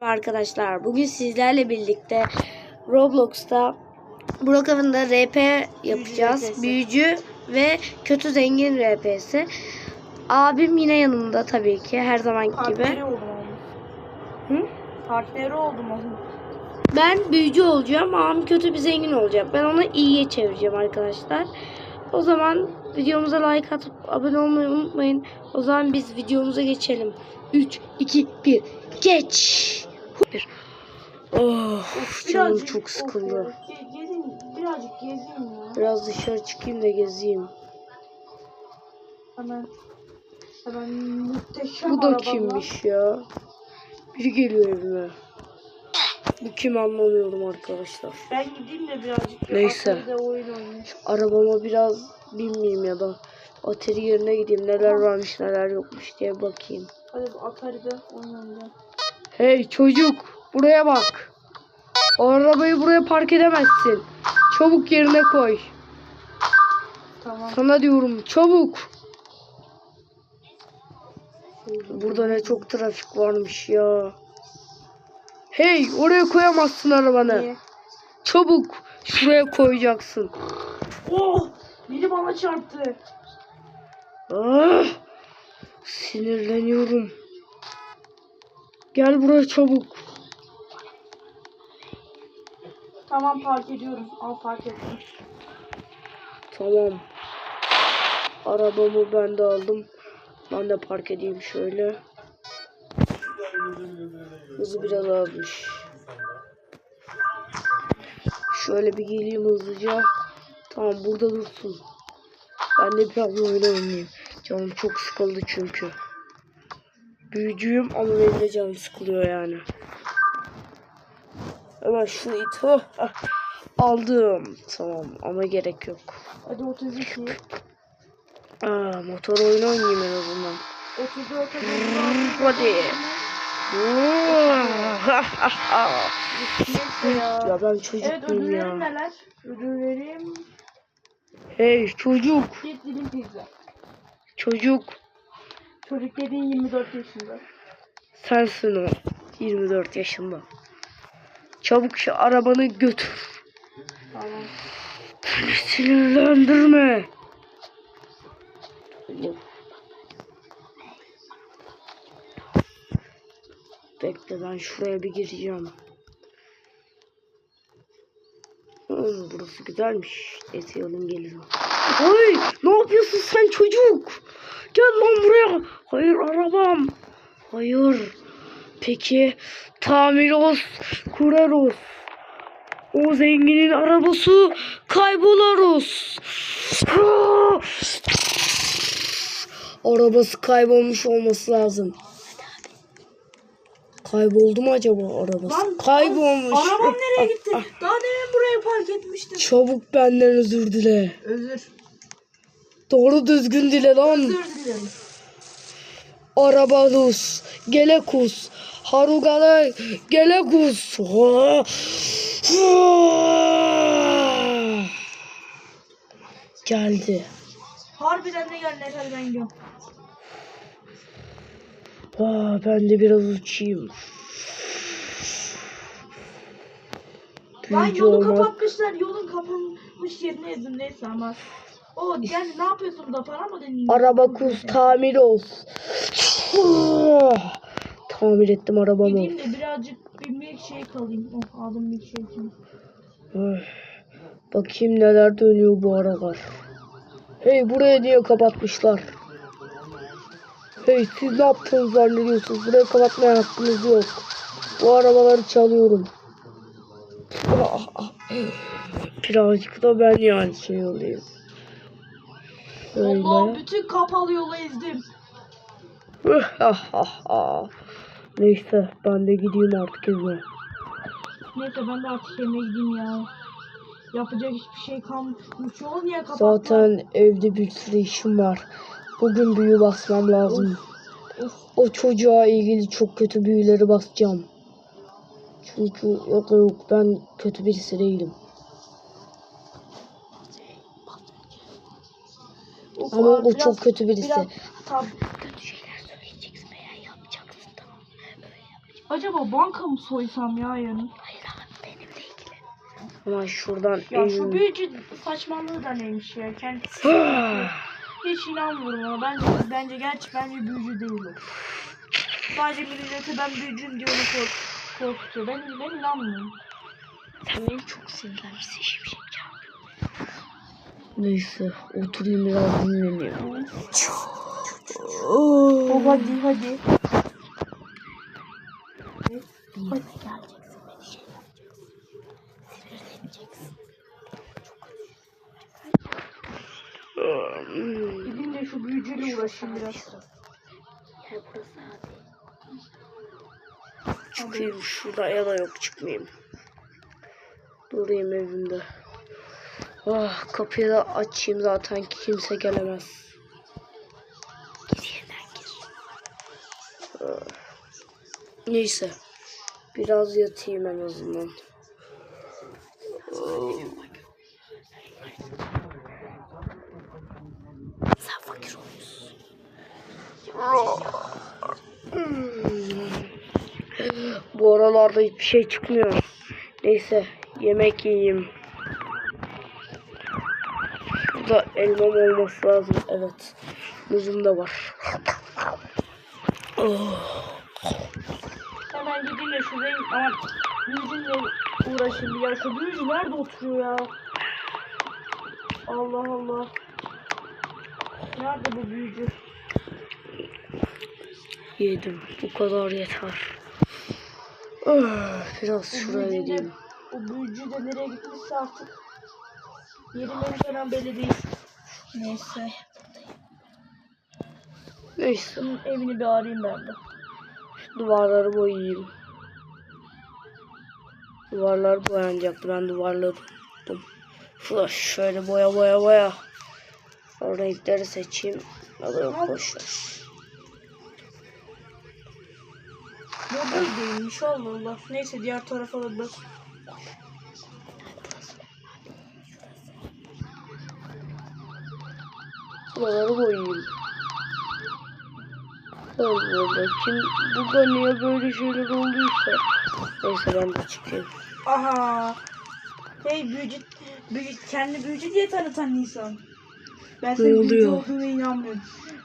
Arkadaşlar bugün sizlerle birlikte Roblox'ta Burak avında RP yapacağız. RP'si. Büyücü ve kötü zengin RP'si. Abim yine yanımda tabii ki her zaman Partneri gibi. oldum abi. Hı? Partneri oldum abi. Ben büyücü olacağım. Abim kötü bir zengin olacak. Ben onu iyiye çevireceğim arkadaşlar. O zaman videomuza like atıp abone olmayı unutmayın. O zaman biz videomuza geçelim. 3, 2, 1. Geç. Bir. Oh, canım Birazcık- çok sıkıldı. of, ge- Gezin, birazcık gezeyim ya. Biraz dışarı çıkayım da gezeyim. Hemen. Hemen muhteşem Bu da arabamla. kimmiş ya? Biri geliyor evime. Bu kim anlamıyorum arkadaşlar. Ben gideyim de birazcık. Neyse. Atari'de oyun oynayayım. Arabama biraz binmeyeyim ya da atari yerine gideyim. Neler varmış neler yokmuş diye bakayım. Hadi bu Atari'de oynayalım. Hey çocuk buraya bak. O arabayı buraya park edemezsin. Çabuk yerine koy. Tamam. Sana diyorum çabuk. Burada ne çok trafik varmış ya. Hey oraya koyamazsın arabanı. Niye? Çabuk şuraya koyacaksın. Oh! Biri bana çarptı. Ah, sinirleniyorum. Gel buraya çabuk. Tamam park ediyorum. Al park ettim. Tamam. Arabamı ben de aldım. Ben de park edeyim şöyle. Hızı biraz azmış. Şöyle bir geleyim hızlıca. Tamam burada dursun. Ben de biraz oyun oynayayım. Canım çok sıkıldı çünkü. Büyücüyüm ama benim de canım sıkılıyor yani. Hemen şunu it. Aldım. Tamam ama gerek yok. Hadi 32. Aa, motor oyunu oynayayım en azından. 34. Hadi. Neyse ya. ya ben çocuk Evet muyum ya? neler? Ödüllerim Hey çocuk, çocuk Çocuk dediğin 24 yaşında. sensin o. 24 yaşında. Çabuk şu arabanı götür. Tamam. Beni sinirlendirme. Bekle ben şuraya bir gireceğim. Hmm, burası güzelmiş. Neyse yolun gelir. Ay ne yapıyorsun sen çocuk? Gel lan buraya. Hayır arabam. Hayır. Peki tamiros kurarız. O zenginin arabası kaybolarız. Arabası kaybolmuş olması lazım. Kayboldu mu acaba arabası? Lan, Kaybolmuş. Arabam nereye Ah, gitti? ah, Daha demin buraya park etmiştim. Çabuk benden özür dile. Özür. Doğru düzgün dile lan. Arabalus, Gelekus, Harugale, Gelekus. Geldi. Harbiden de gel ne hadi ben gidiyorum. Aa, ben de biraz uçayım. Lan Büyücü yolu olmak. kapatmışlar. Yolun kapanmış yerine yazın neyse ama. O gel ne yapıyorsun da para mı deneyim? Arabakus tamir olsun. Tamir ettim arabamı. Gideyim de birazcık bir milkshake alayım. Oh aldım milkshake'imi. Bakayım neler dönüyor bu aralar. Hey buraya niye kapatmışlar? Hey siz ne yaptığınızı zannediyorsunuz? Burayı kapatmaya hakkınız yok. Bu arabaları çalıyorum. Ah, ah. Birazcık da ben yani şey olayım. Allah Öyle. bütün kapalı yolu ezdim. Ah, ah, ah. Neyse ben de gideyim artık evime. Neyse ben de artık evime gideyim ya. Yapacak hiçbir şey kalmamış. Yolu niye kapattılar? Zaten evde bir sürü işim var. Bugün büyü basmam lazım. Of. O çocuğa ilgili çok kötü büyüleri basacağım. Çünkü yok yok ben kötü birisi değilim. Ama o biraz- çok kötü birisi. Biraz tab Kötü şeyler söyleyeceksin veya yapacaksın tamam? Öyle yapacaksın. Acaba banka mı soysam ya yarın? Ama şuradan Ya şu büyücü saçmalığı da neymiş ya kendisi. Hiç inanmıyorum ona. Bence, bence gerçi bence büyücü değil o. Sadece millete ben büyücüyüm diye onu kork korkutuyor. Ben, ben inanmıyorum. Sen beni çok sinirlenmişsin şimşek Neyse oturayım biraz dinleneyim. Oh, hadi hadi. Hadi. Gidin de şu büyücüyle uğraşayım biraz. Çıkayım şuraya da yok çıkmayayım. Durayım evimde. Ah kapıyı da açayım zaten kimse gelemez. Ah. Neyse. Biraz yatayım en azından. Sen fakir olmuşsun. Bu aralarda hiçbir şey çıkmıyor. Neyse yemek yiyeyim. Burada elmam olması lazım. Evet. Muzum da var. Oh. Hemen gideyim de şu renk ama büyücüyle uğraşayım bir ya. Şu büyücü nerede oturuyor ya? Allah Allah. Nerede bu büyücü? Yedim. Bu kadar yeter. Ah, Biraz şuraya gideyim. O büyücü de nereye gitmişse artık. Yerim falan belli değil. Neyse. Neyse. Bunun evini bir arayayım ben de. Duvarları boyayayım. Duvarlar boyanacaktı. Ben duvarları. Flash şöyle boya boya boya. O renkleri seçeyim. Yok boşver. Mobil değilmiş Allah Allah. Neyse diğer tarafa da bak. Buraları boyayayım. Allah. Kim burada niye böyle şeyler olduysa. Neyse ben de çıkayım. Aha. Hey büyücü, büyücü kendi büyücü diye tanıtan insan. Ben senin büyücü olduğuna inanmıyorum.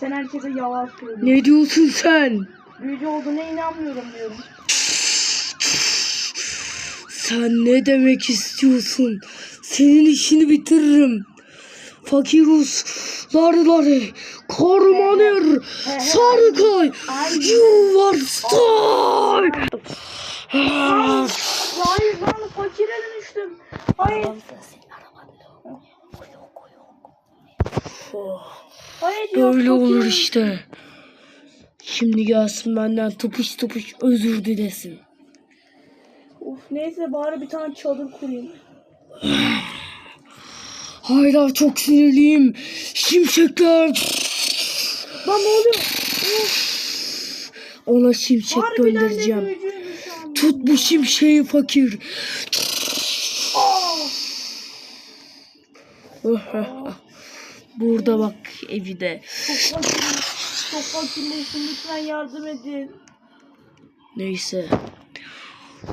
Sen herkese yalan söylüyorsun. Ne diyorsun sen? Büyücü olduğuna inanmıyorum diyorum. Sen ne demek istiyorsun? Senin işini bitiririm. Fakirus, larları, karmanır, sarıkay, yuvarstar. Hayır ben fakire dönüştüm. Hayır. Hayır yok. Böyle olur işte. Şimdi gelsin benden tıpış tıpış özür dilesin. Of neyse bari bir tane çadır kurayım. Hala çok sinirliyim. Şimşekler. Lan ne oluyor? Ona şimşek Harbiden de göndereceğim. Tut bu şimşeği fakir. Burada bak evi de. Çok fakirleştim. Lütfen yardım edin. Neyse.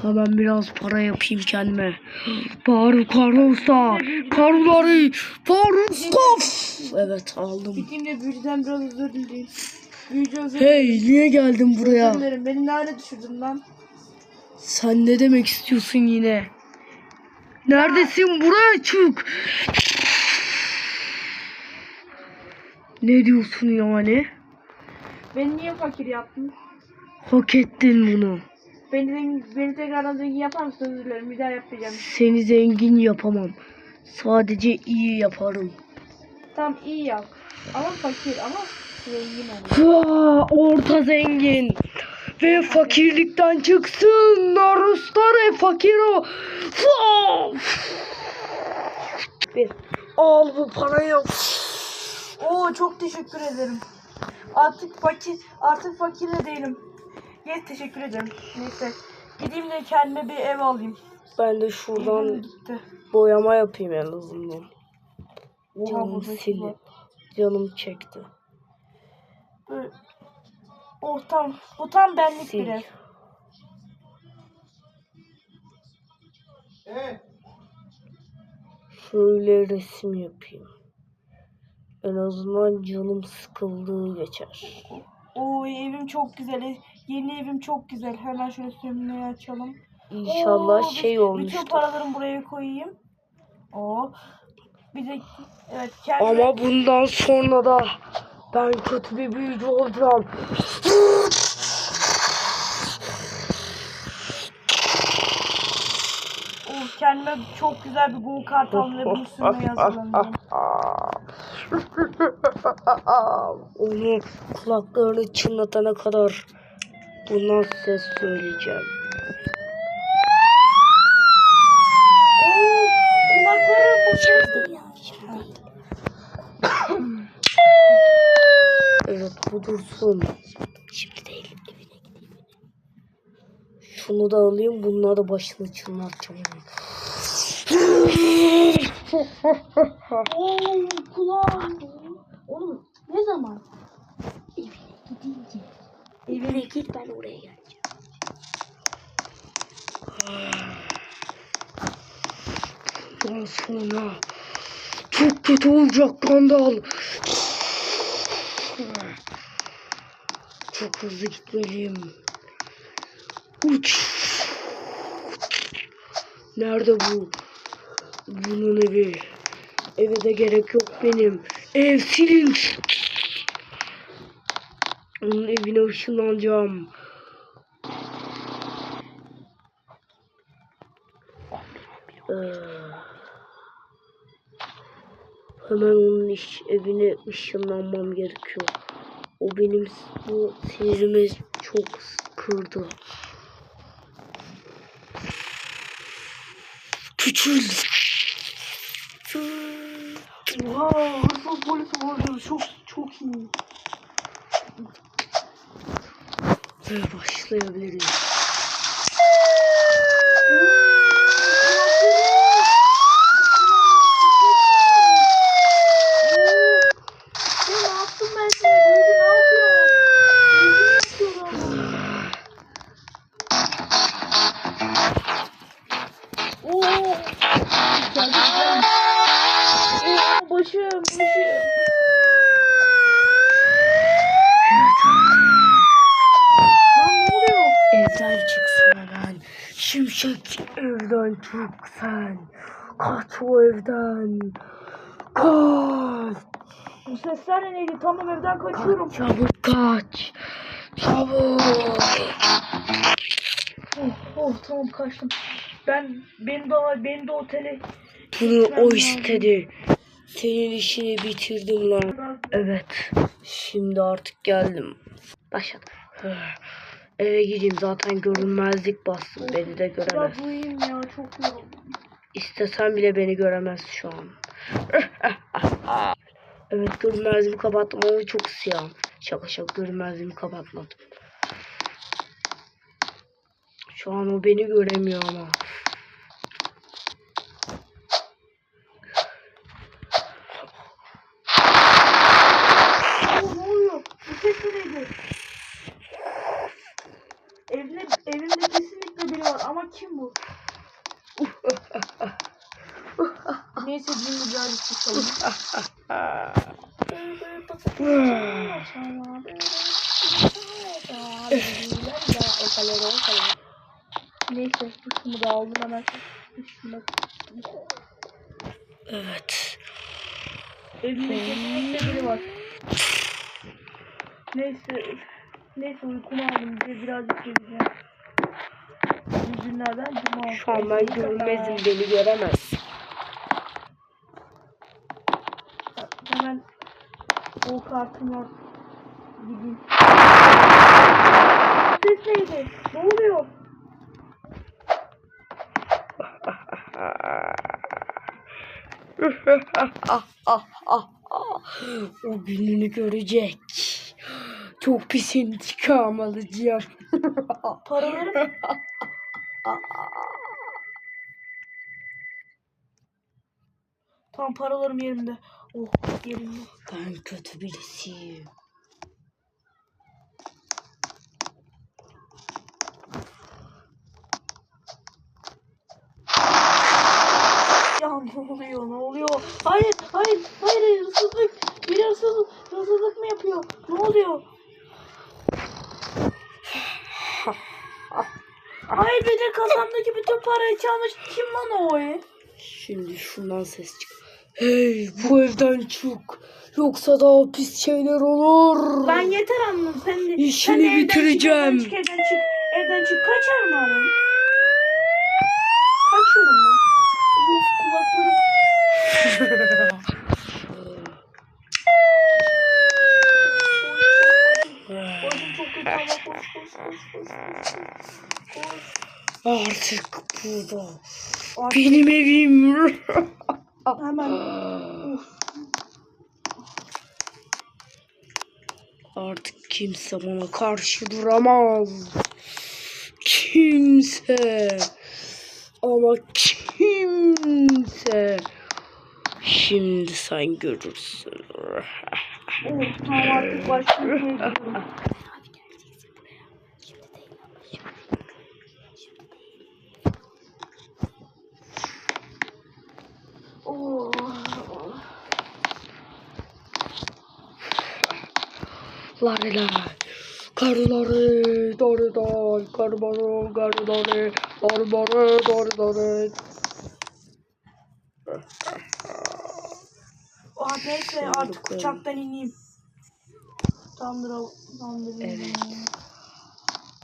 Hemen biraz para yapayım kendime. Paru Karusta. Karuları. Paruskov. Evet aldım. Gideyim de büyücüden biraz özür dileyim. Hey niye geldin buraya? Beni nerede düşürdün lan? Sen ne demek istiyorsun yine? Neredesin? Buraya çık. Ne diyorsun yani? Beni niye fakir yaptın? Hak ettin bunu. Beni, zengin, beni tekrardan zengin yapar mısın? Özür dilerim. Bir daha yapacağım. Seni zengin yapamam. Sadece iyi yaparım. Tamam iyi yap. Ama fakir ama zengin ol. Orta zengin. Ve fakirlikten çıksın. Narustare fakiro. Vaa! Bir al bu parayı. Oo çok teşekkür ederim. Artık fakir artık fakir de değilim. Yes teşekkür ederim. Neyse. Gideyim de kendime bir ev alayım. Ben de şuradan boyama yapayım en azından. Canım, Çabuk sili. Canım çekti. Böyle- Oh bu tam benlik bir ev. Ee? Şöyle resim yapayım. En azından canım sıkıldığı geçer. Oo evim çok güzel. Yeni evim çok güzel. Hemen şöyle sömürmeyi açalım. İnşallah Oo, şey olmuştur. Bütün paralarımı buraya koyayım. Oo. Bir de evet kendime Ama bundan sonra da ben kötü bir büyücü olacağım. Oo, kendime çok güzel bir go kart ve bunu sürmeye hazırlanıyorum. Onu kulaklarını çınlatana kadar bundan ses söyleyeceğim. Oo, kulaklarım ya. Evet bu dursun. Şimdi değil evine gideyim. Şunu da alayım bununla da başını çınlatacağım. Oo kulağım. Oğlum ne zaman? Evine gidince. Evine git ben oraya geleceğim. Bundan sonra çok kötü olacak Gandal. Çok hızlı gitmeliyim. Uç. Nerede bu? Bunun evi. Eve de gerek yok benim. Ev silin. Evine ışınlanacağım. Ee, hemen onun iş, evine ışınlanmam gerekiyor. O benim bu sinirimi çok kırdı. Küçül. Oha hırsız polis oldu. Çok çok iyi. Ve başlayabiliriz. Ne yaptım ben sana? Büyücü ne yapıyor? Büyücü ne yapıyor? Oo. Geldi geldi. Oo, başım başım. Lan ne oluyor? Evden çıksana lan. Şimşek evden çık sen. Kaç o evden. Kaç. Bu sesler neydi? Tamam evden kaçıyorum. Çabuk kaç. Çabuk. Oh, oh tamam kaçtım. Ben benim de benim de otele Bunu o lazım. istedi. Senin işini bitirdim lan. Evet. Şimdi artık geldim. Başladı. Eve gideyim zaten görünmezlik bastım. Beni de göremez. Biraz uyuyayım ya çok yoruldum. İstesen bile beni göremez şu an. evet görünmezliğimi kapattım ama çok siyah. Şaka şaka görünmezliğimi kapatmadım. Şu an o beni göremiyor ama. Oo, ne oluyor? Bu ses de neydi? Evde, evimde kesinlikle biri var ama kim bu? Neyse susalım. Neyse kısmı da aldım hemen. Şuna. Evet. Evimde kesinlikle biri var. Neyse. Neyse uykumu aldım. Bir birazcık gezeceğim. Bu günlerden cuma. Şu an ben görünmezim beni göremez. Hemen o kartımı gideyim. Ses neydi? Ne oluyor? o gününü görecek. Çok pis intikam alacağım. Paralarım. Tamam paralarım yerimde. Oh yerimde. Ben kötü birisiyim. oluyor? Ne oluyor? Hayır, hayır, hayır, hırsızlık. Bir hırsızlık, hırsızlık mı yapıyor? Ne oluyor? Hayır, bir de kasamdaki bütün parayı çalmış. Kim lan o e? Şimdi şundan ses çık. Hey bu evden çık. Yoksa daha pis şeyler olur. Ben yeter anladım. Sen de, İşini sen de evden bitireceğim. Çık, evden çık, evden çık. Evden çık. Kaçar mı ama? Kaçıyorum ben. Uf kulaklarım. Artık burada. Artık Benim evim. hemen. Uf. Artık kimse bana karşı duramaz. Kimse. Ama kimse. Şimdi sen görürsün. Oh, tamam artık başlıyorum. Lare lare. Karıları, dare, karıları, karıları, darıları, dare dare. Ah, neyse artık uçaktan ineyim. Tamamdır. Tamamdır. Evet.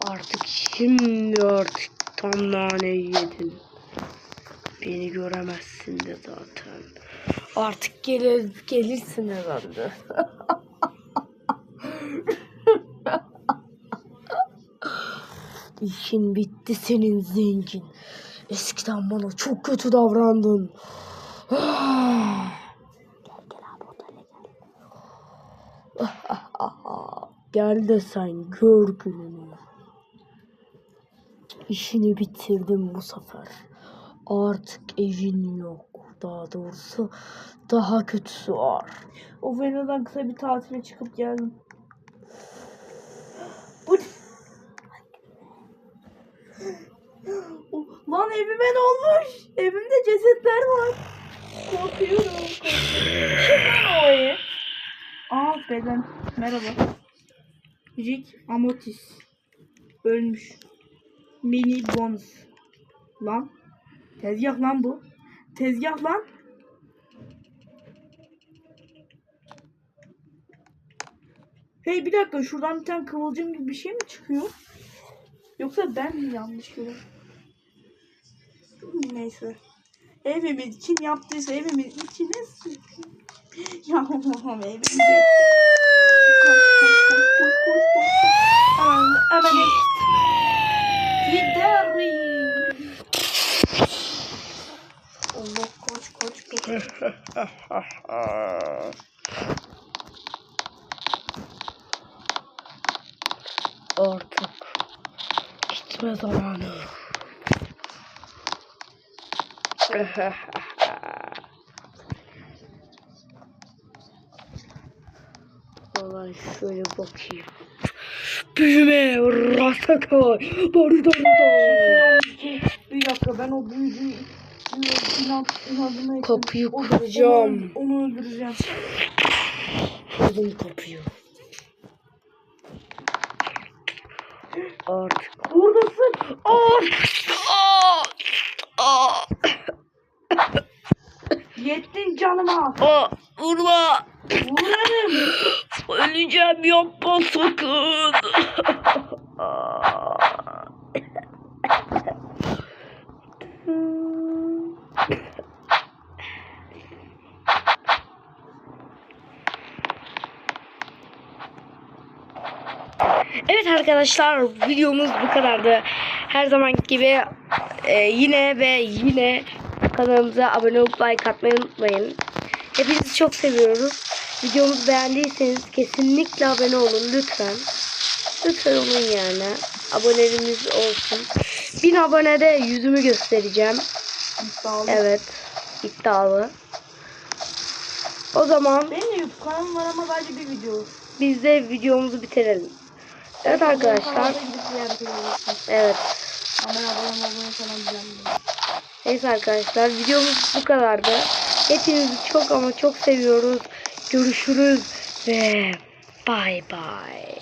Artık şimdi artık tam naneyi yedin. Beni göremezsin de zaten. Artık gelir, gelirsin herhalde. İşin bitti senin zengin. Eskiden bana çok kötü davrandın. Gel de sen gör gününü. İşini bitirdim bu sefer. Artık evin yok. Daha doğrusu daha kötüsü var. O Venü'den kısa bir tatile çıkıp geldim. Bu Lan evime ne olmuş? Evimde cesetler var. Korkuyorum. korkuyorum. Kim lan o. Merhaba. Rick Amotis. Ölmüş. Mini bonus. Lan. Tezgah lan bu. Tezgah lan. Hey bir dakika şuradan bir tane kıvılcım gibi bir şey mi çıkıyor? Yoksa ben mi yanlış görüyorum? Neyse. Evimiz kim yaptıysa evimiz içine sıçıyor. Ya evimiz yetti. Koş koş koş koş koş koş. Hemen hemen Giderim. Allah koş. Artık gitme zamanı. Vallahi şöyle bakayım. Büyüme, rasakoy, barı Bir dakika ben o büyücüyü inadına Kapıyı kıracağım. Onu, onu öldüreceğim. Kırdım kapıyı. Artık. Buradasın. Aa! Aa! Yettin canıma. Aa! Vurma! Vurarım. Öleceğim yapma sakın. Evet arkadaşlar videomuz bu kadardı. Her zaman gibi e, yine ve yine kanalımıza abone olup like atmayı unutmayın. Hepinizi çok seviyoruz. Videomuzu beğendiyseniz kesinlikle abone olun lütfen. Lütfen olun yani. Abonelerimiz olsun. 1000 abonede yüzümü göstereceğim. İddialı. Evet. iddialı. O zaman Benim de YouTube kanalım var ama sadece bir video. biz de videomuzu bitirelim. Evet arkadaşlar. Kanalda gidip ziyaret edebilirsiniz. Evet. Ama abone olmayı falan bilmiyorum. Neyse arkadaşlar videomuz bu kadardı. Hepinizi çok ama çok seviyoruz. Görüşürüz ve bay bay.